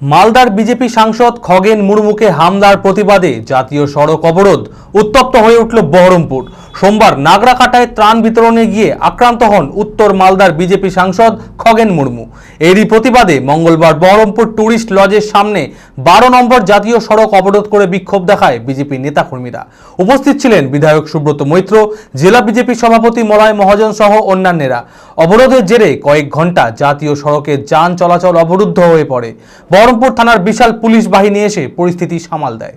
মালদার বিজেপি সাংসদ খগেন মুর্মুকে হামলার প্রতিবাদে জাতীয় সড়ক অবরোধ উত্তপ্ত হয়ে উঠল বহরমপুর। সোমবার নাগরাকাটায় ত্রাণ বিতরণে গিয়ে আক্রান্ত হন উত্তর মালদার বিজেপি সাংসদ খগেন মুর্মু। এরই প্রতিবাদে মঙ্গলবার বহরমপুর ট্যুরিস্ট লজের সামনে বারো নম্বর জাতীয় সড়ক অবরোধ করে বিক্ষোভ দেখায় বিজেপি নেতাকর্মীরা। উপস্থিত ছিলেন বিধায়ক সুব্রত মৈত্র, জেলা বিজেপি সভাপতি মলয় মহাজন সহ অন্যান্যরা। অবরোধের জেরে কয়েক ঘণ্টা জাতীয় সড়কে যান চলাচল অবরুদ্ধ হয়ে পড়ে। বহরমপুর থানার বিশাল পুলিশ বাহিনী এসে পরিস্থিতি সামাল দেয়।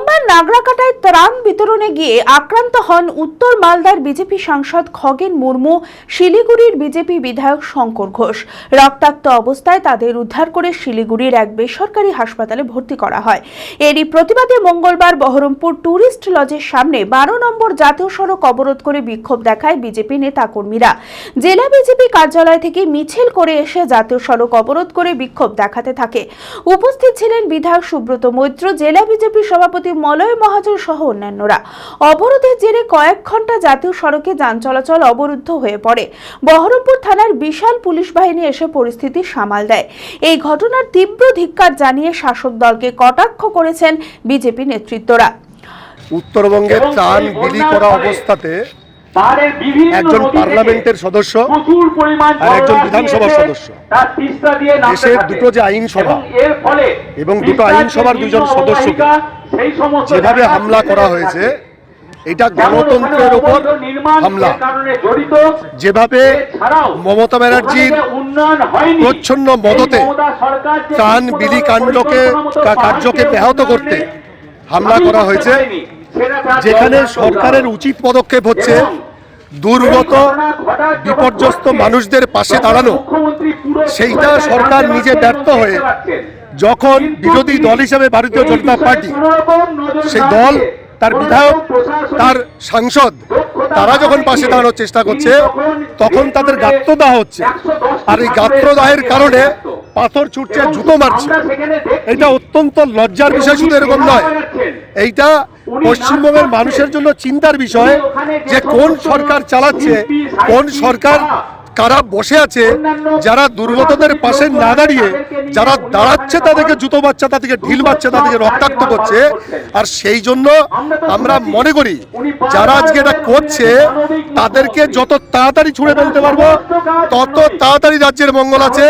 নাগরাকাটায় ত্রাণ বিতরণে গিয়ে আক্রান্ত হন উত্তর মালদার বিজেপি সাংসদ খগেন মুর্মু, শিলিগুড়ির বিজেপি বিধায়ক শঙ্কর ঘোষ। রক্তাক্ত অবস্থায় তাদের উদ্ধার করে শিলিগুড়ির এক বেসরকারি হাসপাতালে ভর্তি করা হয়। এরই প্রতিবাদে মঙ্গলবার বহরমপুর ট্যুরিস্ট লজের সামনে বারো নম্বর জাতীয় সড়ক অবরোধ করে বিক্ষোভ দেখায় বিজেপি নেতাকর্মীরা। জেলা বিজেপি কার্যালয় থেকে মিছিল করে এসে জাতীয় সড়ক অবরোধ করে বিক্ষোভ দেখাতে থাকে। উপস্থিত ছিলেন বিধায়ক সুব্রত মৈত্র, জেলা বিজেপি সভাপতি মলয় মহাজন সহ অন্যান্যরা। অবরোধের জেরে কয়েক ঘণ্টা জাতীয় সড়কে যান চলাচল অবরুদ্ধ হয়ে পড়ে। বহরমপুর থানার বিশাল পুলিশ বাহিনী এসে পরিস্থিতি সামাল দেয়। এই ঘটনার তীব্র ধিক্কার জানিয়ে শাসক দলকে কটাক্ষ করেছেন বিজেপি নেতৃত্বরা। উত্তরবঙ্গে ত্রাণ বিলি করা অবস্থাতে একজন পার্লামেন্টের সদস্য আর একজন বিধানসভার সদস্য। দেশের দুটো যে আইনসভা এবং দুটো আইনসভার দুজন সদস্যকে যেভাবে হামলা করা হয়েছে এটা গণতন্ত্রের ওপর হামলা। যেভাবে মমতা ব্যানার্জির প্রচ্ছন্ন মদতে ত্রাণ বিলি কাণ্ডকে কার্যকে ব্যাহত করতে হামলা করা হয়েছে যেখানে সরকারের উচিত পদক্ষেপ হচ্ছে দুর্গত বিপর্যস্ত মানুষদের পাশে দাঁড়ানো সেইটা সরকার নিজে ব্যর্থ হয়ে যখন বিরোধী দল হিসাবে ভারতীয় জনতা পার্টি সেই দল তার বিধায়ক তার সাংসদ তারা যখন পাশে দাঁড়ানোর চেষ্টা করছে তখন তাদের গাত্রদাহ হচ্ছে। আর এই গাত্রদাহের কারণে পাথর ছুটছে জুতো মারছে। এটা অত্যন্ত লজ্জার বিষয় শুধু এরকম নয়। এইটা পশ্চিমবঙ্গের মানুষের জন্য চিন্তার বিষয় যে কোন সরকার চালাচ্ছে কোন সরকার কারা বসে আছে, যারা দুর্গতদের পাশে না দাঁড়িয়ে, যারা দাঁড়াচ্ছে তাদেরকে জুতো বাচ্চা, তাদেরকে ঢিল বাচ্চা, তাদেরকে রক্তাক্ত করছে। আর সেই জন্য আমরা মনে করি, যারা আজকে এটা করছে, তাদেরকে যত তাড়াতাড়ি ছুঁড়ে ফেলতে পারব, তত তাড়াতাড়ি রাজ্যের মঙ্গল আছে।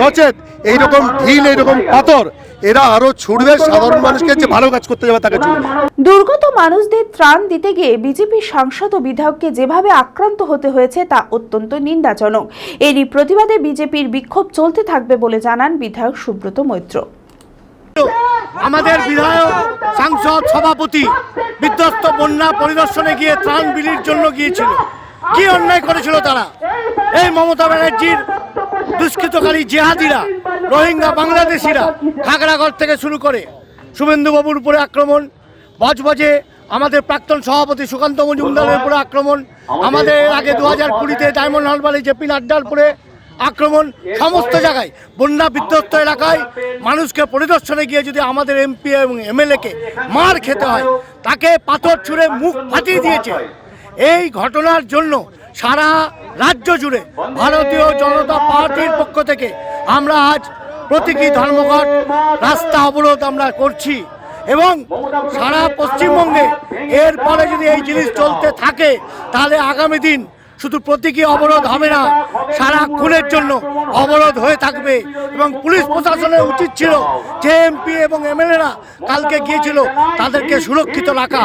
নচেত এইরকম ঢিল, এইরকম পাথর, এরা আরও ছুড়বে, সাধারণ মানুষকে যে ভালো কাজ করতে যাবে, তাকে ছুড়বে। দুর্গত মানুষদের ত্রাণ দিতে গিয়ে বিজেপি সাংসদ ও বিধায়ককে যেভাবে আক্রান্ত হতে হয়েছে, তা অত্যন্ত নিন্দাজনক এরই প্রতিবাদে বিজেপির বিক্ষোভ চলতে থাকবে বলে জানান বিধায়ক সুব্রত মৈত্র। আমাদের বিধায়ক, সাংসদ, সভাপতি বিধ্বস্ত বন্যা পরিদর্শনে গিয়ে ত্রাণ বিলির জন্য গিয়েছিল। কি অন্যায় করেছিল তারা? এই মমতা ব্যানার্জির দুষ্কৃতকারী জেহাদিরা, রোহিঙ্গা বাংলাদেশিরা খাগড়াগড় থেকে শুরু করে শুভেন্দুবাবুর উপরে আক্রমণ, বজবজে আমাদের প্রাক্তন সভাপতি সুকান্ত মজুমদারের উপরে আক্রমণ, আমাদের আগে দু হাজার কুড়িতে ডায়মন্ড হারবারে জেপি নাড্ডার উপরে আক্রমণ, সমস্ত জায়গায়, বন্যা বিধ্বস্ত এলাকায় মানুষকে পরিদর্শনে গিয়ে যদি আমাদের এমপি এবং এমএলএকে মার খেতে হয়, তাকে পাথর ছুঁড়ে মুখ ফাটিয়ে দিয়েছে। এই ঘটনার জন্য সারা রাজ্য জুড়ে ভারতীয় জনতা পার্টির পক্ষ থেকে আমরা আজ প্রতীকী ধর্মঘট, রাস্তা অবরোধ আমরা করছি। এবং সারা পশ্চিমবঙ্গে এরপরে যদি এই জিনিস চলতে থাকে, তাহলে আগামী দিন শুধু প্রতীকী অবরোধ হবে না, সারা খুনের জন্য অবরোধ হয়ে থাকবে। এবং পুলিশ প্রশাসনের উচিত ছিল যে এমপি এবং এমএলএরা কালকে গিয়েছিল, তাদেরকে সুরক্ষিত রাখা।